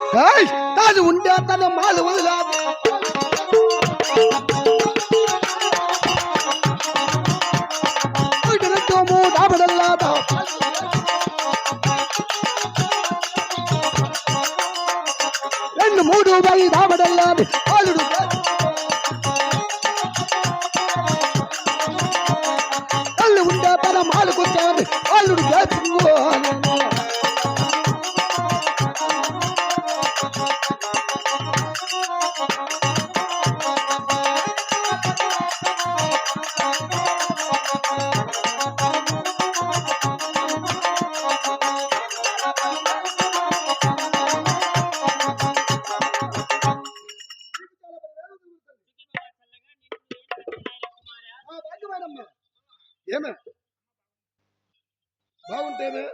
ఏయ్, తాను ఉండే తన మాలు వదిలాదు రెండు మూడు వై రాబడల్లాది ఏమే? బాగుంటేమే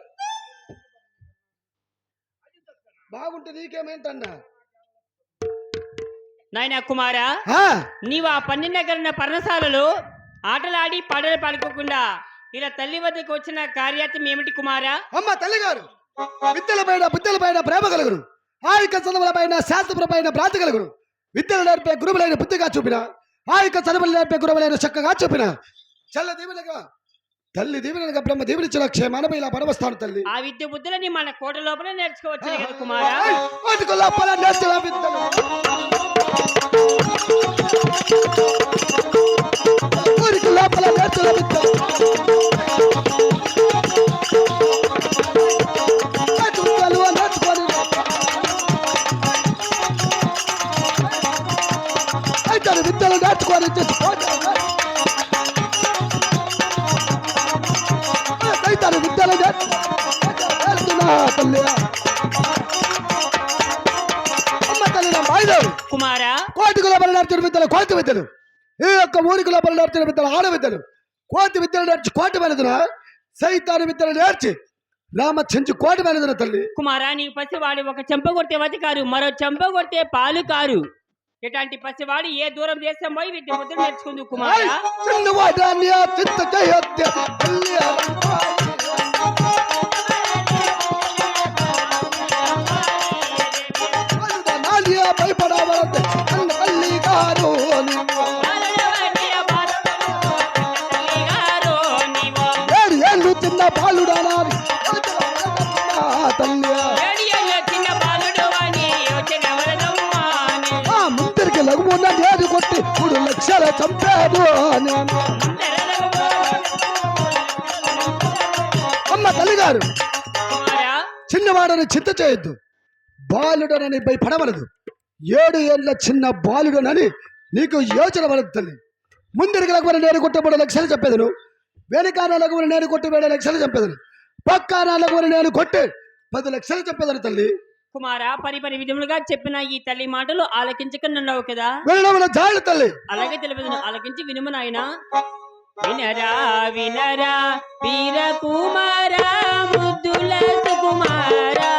బాగుంటే నీకేమేంటన్నా? నాయన కుమారా నీవు ఆ పన్నెండు నగరిన పర్ణశాలలో ఆటలాడి పాటలు పాడుకోకుండా ఇలా తల్లి వద్దకు వచ్చిన కార్యార్థం ఏమిటి కుమారా? అమ్మ తల్లిగారు విద్యల పైన బుద్ధుల పైన ప్రేమ కలుగును. ఆ యొక్క చదువుల పైన శాస్త్రపుల పైన భ్రాంతి కలుగును. విద్యలు నేర్పే గురువులైన బుద్ధిగా చూపిన ఆ యొక్క చదువులు నేర్పే గురువులైన చక్కగా చూపిన. చల్ల దీవెనగా తల్లి దీవెనగా బ్రహ్మ దీవెనిచ్చిన క్షేమానపై ఇలా పడవస్తాను తల్లి. ఆ విద్య బుద్ధులని మన కోట లోపల నేర్చుకోవచ్చు కదా కుమారా. వాటికి లోపల నేర్చిన విద్యలు. ఊరికి లోపల విద్యలు నేర్చుకొని తెచ్చుకోవాలి కుమారా. కోటికి లోపల విద్యలు కోతి విద్యలు ఈ యొక్క ఊరికి లోపల నేర్చిన విద్యలు ఆడ విద్యలు కోతి విద్యలు నేర్చి కోటి వెనదున సైతాన్ని విద్యలు నేర్చి రామ చెంచు కోటి వెనదున తల్లి. కుమారా నీ పసివాడు ఒక చెంప కొట్టే వతి కారు మరో చెంప కొట్టే పాలు కారు. ఇట్లాంటి పసివాడు ఏ దూరం దేశం పోయి విద్య బుద్ధులు నేర్చుకుందు కుమారా. ఆ ముందరికి లఘువున్న నేడు కొట్టి మూడు లక్షల చంపాడు నేను అమ్మ తల్లిగారు చిన్నవాడని చింత చేయొద్దు. బాలుడనని భయపడవలదు. ఏడు ఏళ్ళ చిన్న బాలుడనని నీకు యోచన వలదు తల్లి. ముందరికి లఘువున నేను కొట్టి మూడు లక్షలు చెప్పేదను వెనకాన లఘువున నేను కొట్టి ఏడు లక్షలు చెప్పేదను పక్కాన లఘువున నేను కొట్టి పది లక్షలు చెప్పేదను తల్లి. కుమారా పని పని విధములుగా చెప్పిన ఈ తల్లి మాటలు ఆలకించక నన్నావు కదా వెళ్ళడం జాడు తల్లి. అలాగే తెలియదు ఆలకించి వినుము నాయన. వినరా వినరా వీర కుమారా ముద్దుల సుకుమారా.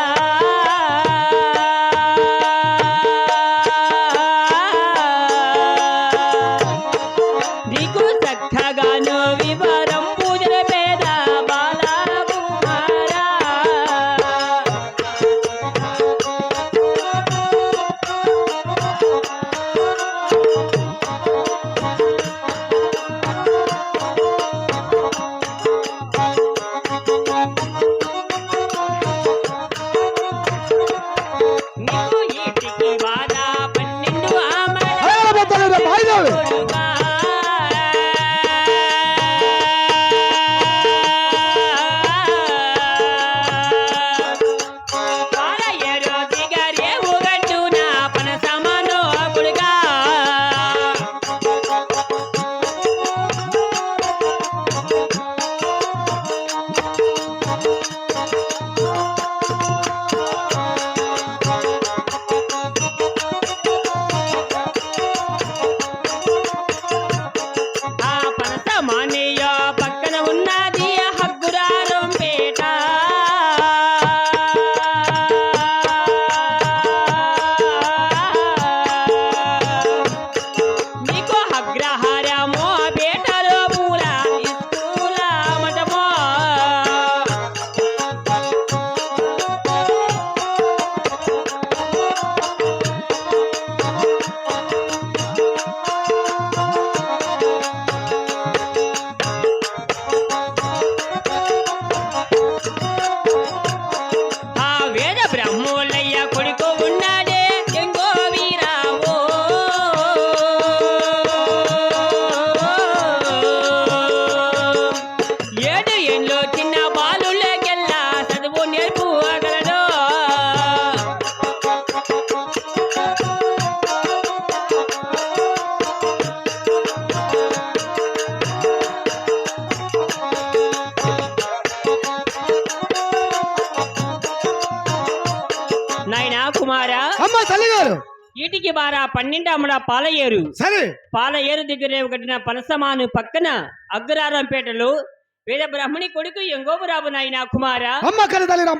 అమ్మ తల్లిగారు. ఈటికి బారా? పన్నెండమ్మడ పాలయేరు. సరే. పాలయేరు దగ్గర ఒకటిన పనసమాను పక్కన అగ్రహారంపేటలో వేద బ్రహ్మణి కొడుకు ఎంగోబురాబు నాయన కుమారా. అమ్మ కన తల్లి నా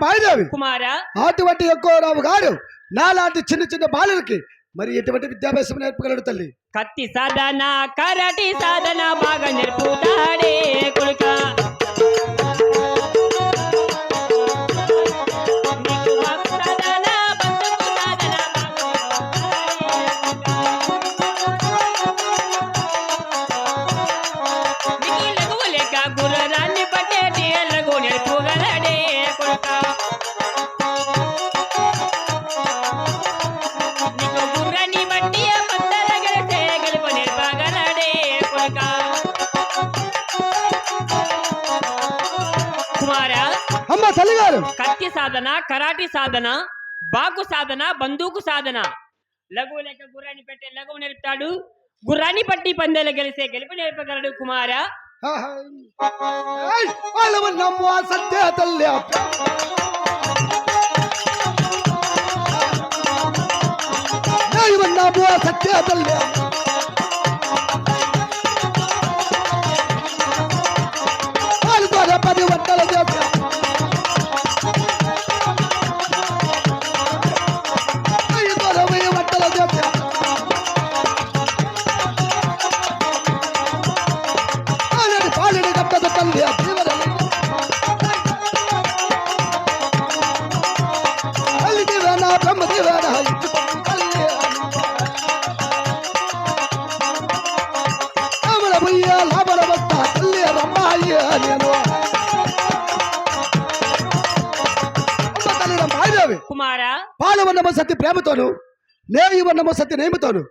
కుమారా. అటువంటి రావు గారు నాలాంటి చిన్న చిన్న బాలులకి మరి ఎటువంటి విద్యాభ్యాసం నేర్పగలడు తల్లి? కత్తి సాధన కరాటి సాధన బాగా నేర్పుతాడే కొడుక. తల్లిగారు. కత్తి సాధన కరాటి సాధన బాకు సాధన బందూకు సాధన. లఘువు లేక గుర్రాన్ని పెట్టే లఘువు నేర్పుతాడు. గుర్రాన్ని పట్టి పందేలు గెలిసే గెలుపు నేర్పగలడు కుమారా. తల్లి? సత్య తల్లి. కుమారా? పాలవన్నమ సత్య ప్రేమతోను నేయి వన్నమ సత్య నేమితోను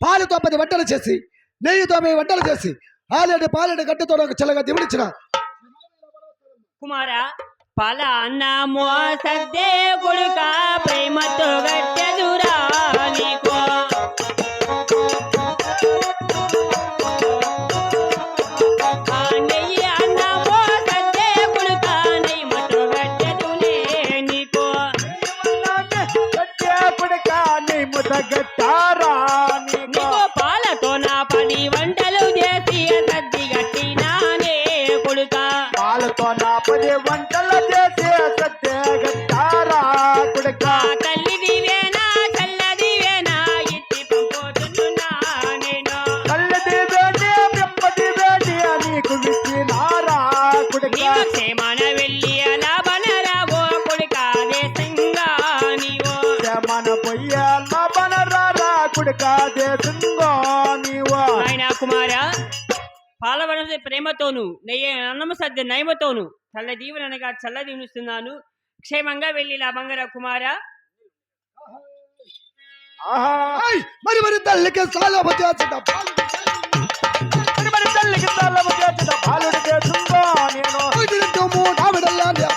పాలతో పది వంటలు చేసి నెయ్యితో మీ వంటలు చేసి ఆలేడు పాలెడు గడ్డతో ఒక చల్లగా దివిడిచిన కుమారా పల అన్నమో సద్దే కొడుక ప్రేమతో నీకు కుమార పాలవనసి ప్రేమతోను నెయ్యి అన్నమ సద్య నయమతోను చల్ల దీవుననగా చల్ల దీవునిస్తున్నాను. క్షేమంగా వెళ్ళి లాభంగర కుమార. మరి మరి తల్లికి సాలభ చేసిన పాలు. మరి మరి తల్లికి నేను